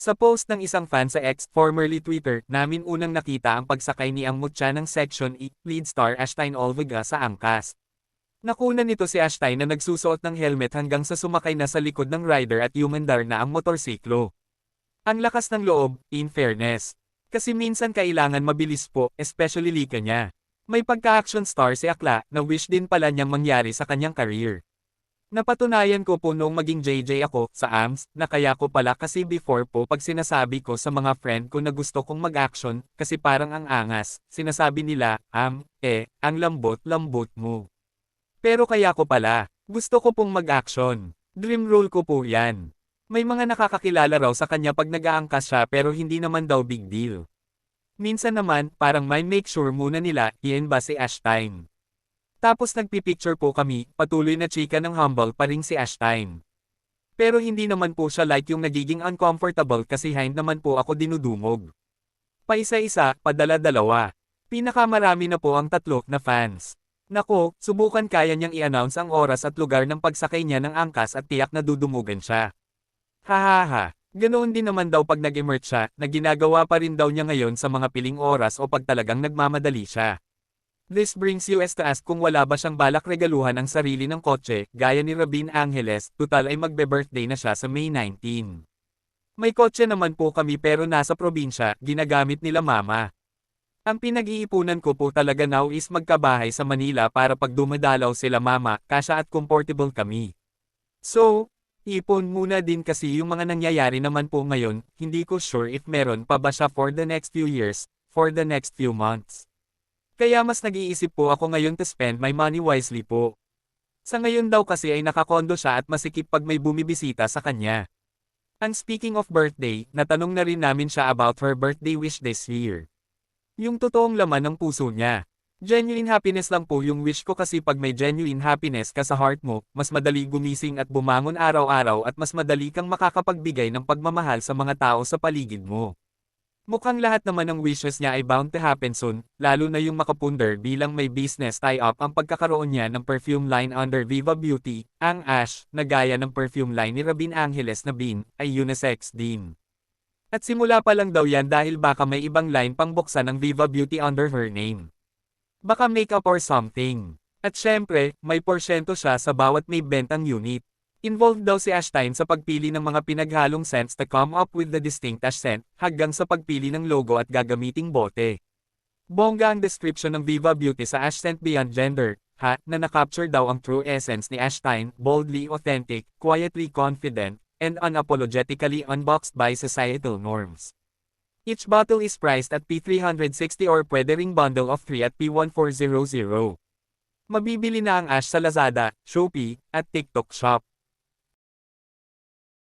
Sa post ng isang fan sa X, formerly Twitter, namin unang nakita ang pagsakay ni Ang Mutya ng Section E, lead star Ashtain Olvega sa angkas. Nakuna nito si Ashtain na nagsusuot ng helmet hanggang sa sumakay na sa likod ng rider at humandar na ang motorsiklo. Ang lakas ng loob, in fairness. Kasi minsan kailangan mabilis po, especially lika niya. May pagka-action star si Akla na wish din pala niyang mangyari sa kanyang career. Napatunayan ko po noong maging JJ ako sa AMS na kaya ko pala kasi before po pag sinasabi ko sa mga friend ko na gusto kong mag-action kasi parang ang angas, sinasabi nila, am, eh, ang lambot-lambot mo. Pero kaya ko pala, gusto ko pong mag-action. Dream role ko po yan. May mga nakakakilala raw sa kanya pag nag-aangkas siya pero hindi naman daw big deal. Minsan naman, parang may make sure muna nila, iyan ba si Ashtime. Tapos nagpipicture po kami, patuloy na chika ng humble pa rin si Ashtime. Pero hindi naman po siya like yung nagiging uncomfortable kasi hind naman po ako dinudumog. Paisa-isa, padala-dalawa. Pinakamarami na po ang tatlo na fans. Nako, subukan kaya niyang i-announce ang oras at lugar ng pagsakay niya ng angkas at tiyak na dudumugan siya. Hahaha, ganoon din naman daw pag nag-emerge siya, na ginagawa pa rin daw niya ngayon sa mga piling oras o pag talagang nagmamadali siya. This brings as to ask kung wala ba siyang balak regaluhan ang sarili ng kotse, gaya ni Rabin Angeles, tutal ay magbe-birthday na siya sa May 19. May kotse naman po kami pero nasa probinsya, ginagamit nila mama. Ang pinag-iipunan ko po talaga now is magkabahay sa Manila para pag dumadalaw sila mama, kasya at comfortable kami. So, ipon muna din kasi yung mga nangyayari naman po ngayon, hindi ko sure if meron pa ba siya for the next few years, for the next few months. Kaya mas nag-iisip po ako ngayon to spend my money wisely po. Sa ngayon daw kasi ay nakakondo siya at masikip pag may bumibisita sa kanya. And speaking of birthday, natanong na rin namin siya about her birthday wish this year. Yung totoong laman ng puso niya. Genuine happiness lang po yung wish ko kasi pag may genuine happiness ka sa heart mo, mas madali gumising at bumangon araw-araw at mas madali kang makakapagbigay ng pagmamahal sa mga tao sa paligid mo. Mukhang lahat naman ng wishes niya ay bound to happen soon, lalo na yung makapunder bilang may business tie-up ang pagkakaroon niya ng perfume line under Viva Beauty, ang Ash, na gaya ng perfume line ni Rabin Angeles na Bean, ay unisex din. At simula pa lang daw yan dahil baka may ibang line pang buksan ng Viva Beauty under her name. Baka makeup or something. At syempre, may porsyento siya sa bawat may bentang unit. Involved daw si Ashtain sa pagpili ng mga pinaghalong scents to come up with the distinct Ash scent, hanggang sa pagpili ng logo at gagamiting bote. Bongga ang description ng Viva Beauty sa Ash Scent Beyond Gender, ha, na nakapture daw ang true essence ni Ashtain, boldly authentic, quietly confident, and unapologetically unboxed by societal norms. Each bottle is priced at P360 or pwede ring bundle of 3 at P1400. Mabibili na ang Ash sa Lazada, Shopee, at TikTok Shop.